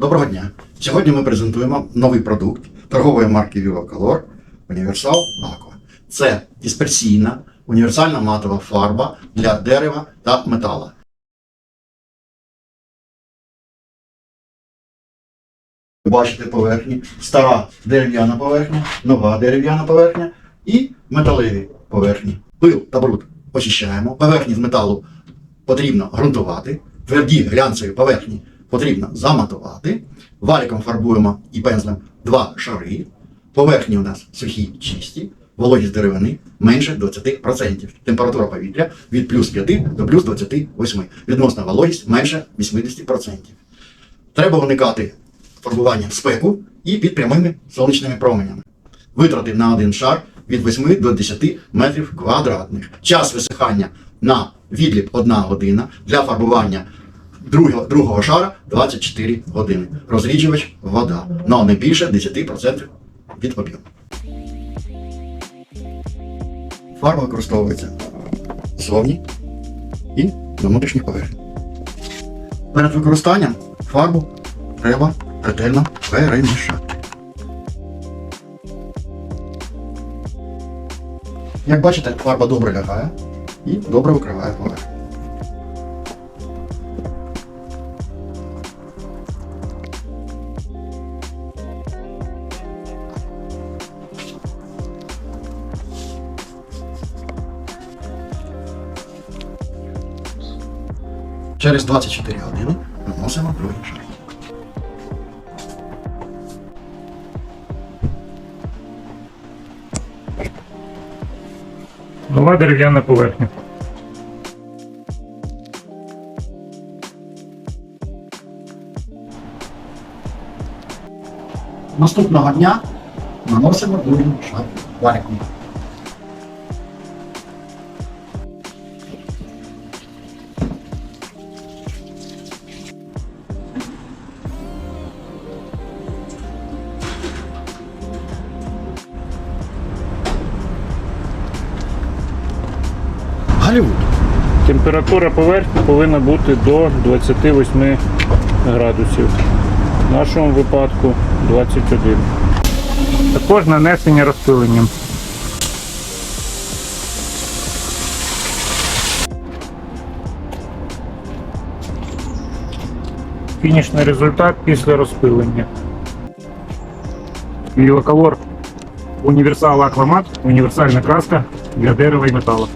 Доброго дня! Сьогодні ми презентуємо новий продукт торгової марки VivaColor Universal Aqua. Це дисперсійна універсальна матова фарба для дерева та метала. Ви бачите поверхні, стара дерев'яна поверхня, нова дерев'яна поверхня і металеві поверхні. Пил та бруд очищаємо, поверхні з металу потрібно ґрунтувати, тверді глянцеві поверхні потрібно заматувати, валіком фарбуємо і пензлем два шари, поверхні у нас сухі, чисті, вологість деревини менше 20%, температура повітря від плюс 5 до плюс 28, відносна вологість менше 80%. Треба уникати фарбування в спеку і під прямими сонячними променями. Витрати на один шар від 8 до 10 метрів квадратних. Час висихання на відліп 1 година для фарбування другого, другого шара 24 години. Розріджувач вода, але не більше 10% від об'єму. Фарба використовується ззовні і на внутрішніх поверхнях. Перед використанням фарбу треба ретельно перемішати. Як бачите, фарба добре лягає і добре викриває поверхню. Через 24 години наносимо другий шар. Нова дерев'яна поверхня. Наступного дня наносимо другий шар валіком. Голлівуд. Температура поверхні повинна бути до 28 градусів. В нашому випадку 21. Також нанесення розпиленням. Фінішний результат після розпилення. Вілоколор Універсал Аквамат універсальна краска для дерева і металу.